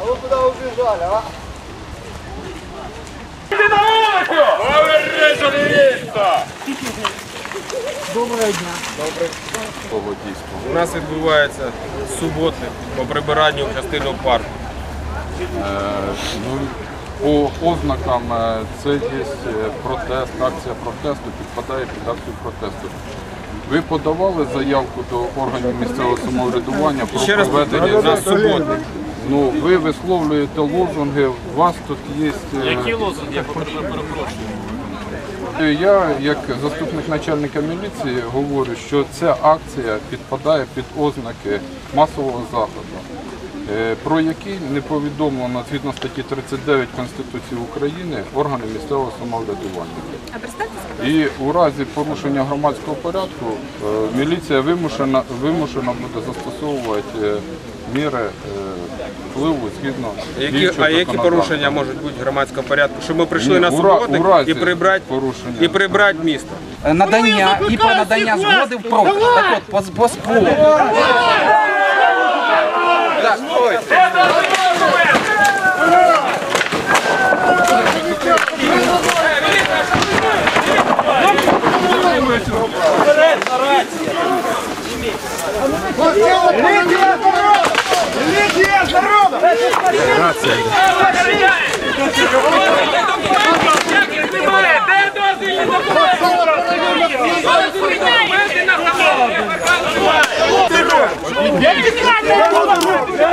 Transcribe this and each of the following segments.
А вы куда убежали, а? Того дійсно. У нас відбувається суботи по прибиранню частину парку. Е, ну, по ознакам е, це є е, протест, акція протесту, підпадає під акцію протесту. Ви подавали заявку до органів місцевого самоврядування про Ще раз проведення повторюю, на суботу. Ну, ви висловлюєте лозунги, у вас тут є. Які лозунги? Я перепрошую. Я, як заступник начальника міліції, говорю, що ця акція підпадає під ознаки масового заходу, е, про який не повідомлено згідно статті 39 Конституції України органи місцевого самоврядування. І у разі порушення громадського порядку е, міліція вимушена, вимушена буде застосовувати е, міри е, згідно Які, а які порушення можуть бути громадського порядку? Щоб ми прийшли Ні, на у ра- суботник і прибрати порушення. і прибрати місто. надання і про надання згоди в ПРО. Так от, по, по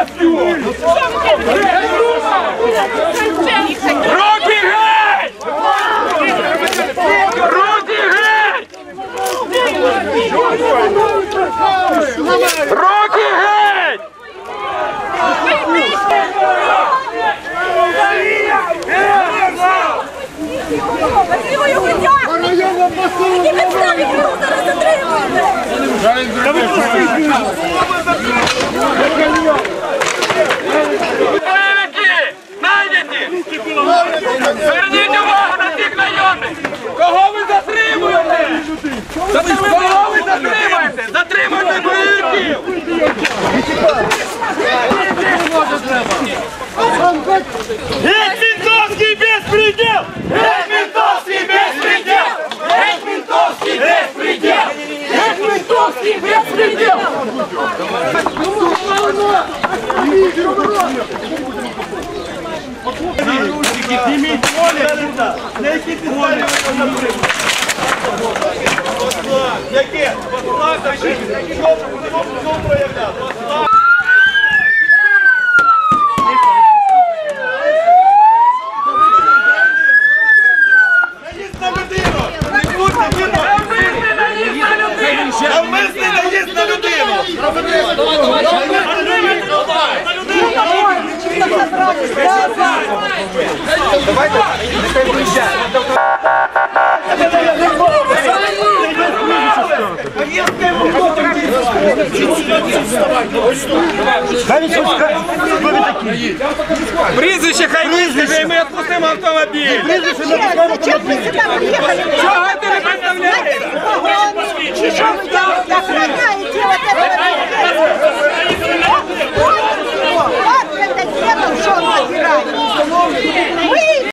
СПУ. Руки геть! Руки геть! Руки геть! Зверніть увагу на цих найомних! Кого ви затримуєте? Кого ви затримуєте? Затримуйте бойовиків! Геть ментовський безпредел! Геть ментовський безпредел! Навмисний людину! Прізвище хай вискаже, і ми відпустимо автомобіль! Чого ви сюди приїхали? Чого ти не представляєш?